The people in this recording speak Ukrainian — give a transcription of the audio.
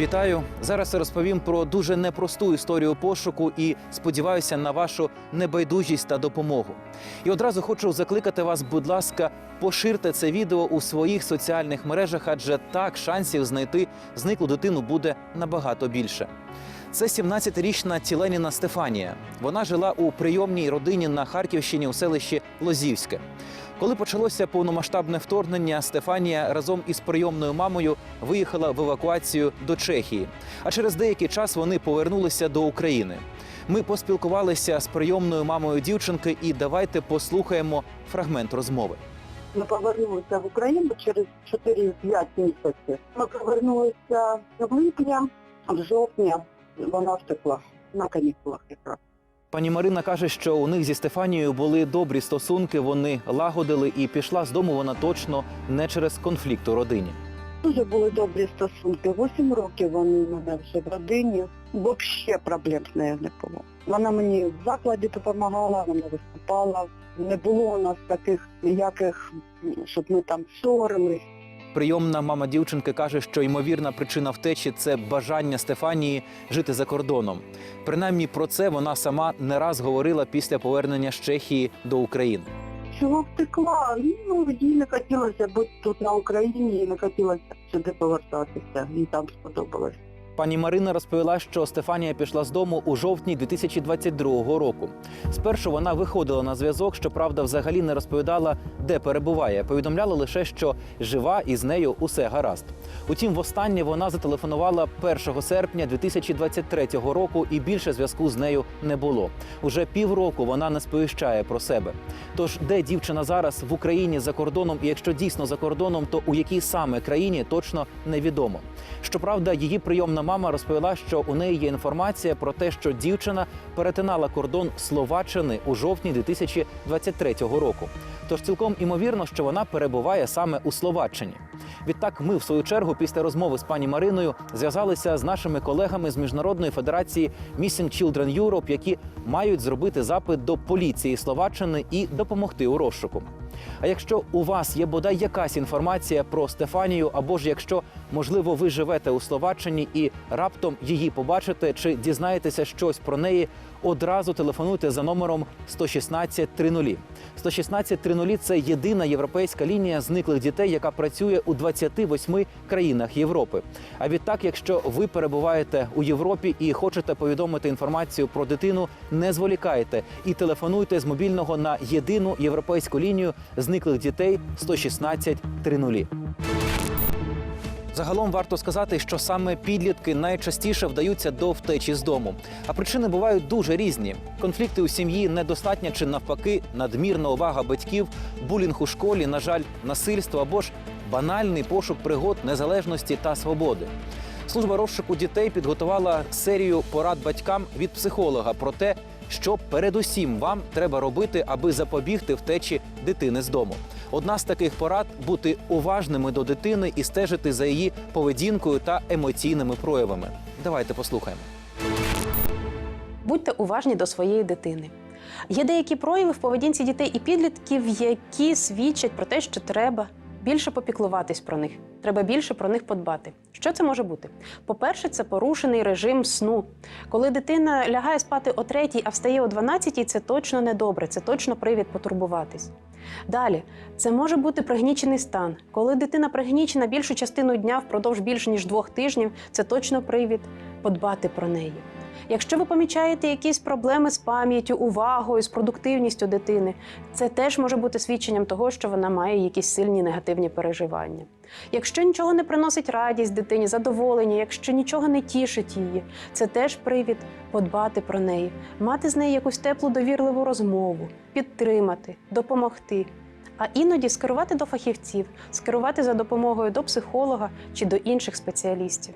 Вітаю! Зараз розповім про дуже непросту історію пошуку і сподіваюся на вашу небайдужість та допомогу. І одразу хочу закликати вас, будь ласка, поширте це відео у своїх соціальних мережах, адже так шансів знайти зниклу дитину буде набагато більше. Це 17-річна Тіленіна Стефанія. Вона жила у прийомній родині на Харківщині у селищі Лозівське. Коли почалося повномасштабне вторгнення, Стефанія разом із прийомною мамою виїхала в евакуацію до Чехії. А через деякий час вони повернулися до України. Ми поспілкувалися з прийомною мамою дівчинки, і давайте послухаємо фрагмент розмови. Ми повернулися в Україну через 4-5 місяців. Ми повернулися в липня, в жовтні вона втекла на канікулах якраз. Пані Марина каже, що у них зі Стефанією були добрі стосунки, вони лагодили, і пішла з дому вона точно не через конфлікт у родині. Дуже були добрі стосунки. Вісім років вони в мене вже в родині. Взагалі проблем з нею не було. Вона мені в закладі допомагала, вона виступала. Не було у нас таких ніяких, щоб ми там ссорились. Прийомна мама дівчинки каже, що ймовірна причина втечі це бажання Стефанії жити за кордоном. Принаймні про це вона сама не раз говорила після повернення з Чехії до України. Чого втекла? Ну, їй не хотілося бути тут на Україні, їй не хотілося сюди повертатися. Їй там сподобалось. Пані Марина розповіла, що Стефанія пішла з дому у жовтні 2022 року. Спершу вона виходила на зв'язок, щоправда, взагалі не розповідала, де перебуває. Повідомляла лише, що жива і з нею усе гаразд. Утім, востаннє вона зателефонувала 1 серпня 2023 року, і більше зв'язку з нею не було. Уже півроку вона не сповіщає про себе. Тож, де дівчина зараз в Україні за кордоном, і якщо дійсно за кордоном, то у якій саме країні точно невідомо. Щоправда, її прийомна мама розповіла, що у неї є інформація про те, що дівчина перетинала кордон Словаччини у жовтні 2023 року. Тож цілком імовірно, що вона перебуває саме у Словаччині. Відтак, ми, в свою чергу, після розмови з пані Мариною, зв'язалися з нашими колегами з міжнародної федерації Missing Children Europe, які мають зробити запит до поліції Словаччини і допомогти у розшуку. А якщо у вас є бодай якась інформація про Стефанію, або ж якщо можливо ви живете у Словаччині і раптом її побачите чи дізнаєтеся щось про неї, одразу телефонуйте за номером 116 30. 116 30 – це єдина європейська лінія зниклих дітей, яка працює у 28 країнах Європи. А відтак, якщо ви перебуваєте у Європі і хочете повідомити інформацію про дитину, не зволікайте і телефонуйте з мобільного на єдину європейську лінію зниклих дітей 116 30. Загалом варто сказати, що саме підлітки найчастіше вдаються до втечі з дому. А причини бувають дуже різні: конфлікти у сім'ї, недостатня чи навпаки, надмірна увага батьків, булінг у школі, на жаль, насильство або ж банальний пошук пригод незалежності та свободи. Служба розшуку дітей підготувала серію порад батькам від психолога про те, що передусім вам треба робити, аби запобігти втечі дитини з дому. Одна з таких порад бути уважними до дитини і стежити за її поведінкою та емоційними проявами. Давайте послухаємо. Будьте уважні до своєї дитини. Є деякі прояви в поведінці дітей і підлітків, які свідчать про те, що треба більше попіклуватись про них. Треба більше про них подбати. Що це може бути? По-перше, це порушений режим сну. Коли дитина лягає спати о третій, а встає о 12, це точно не добре, це точно привід потурбуватись. Далі, це може бути пригнічений стан. Коли дитина пригнічена більшу частину дня впродовж більше ніж двох тижнів, це точно привід подбати про неї. Якщо ви помічаєте якісь проблеми з пам'яттю, увагою, з продуктивністю дитини, це теж може бути свідченням того, що вона має якісь сильні негативні переживання. Якщо нічого не приносить радість дитині, задоволення, якщо нічого не тішить її, це теж привід подбати про неї, мати з нею якусь теплу довірливу розмову, підтримати, допомогти. А іноді скерувати до фахівців, скерувати за допомогою до психолога чи до інших спеціалістів.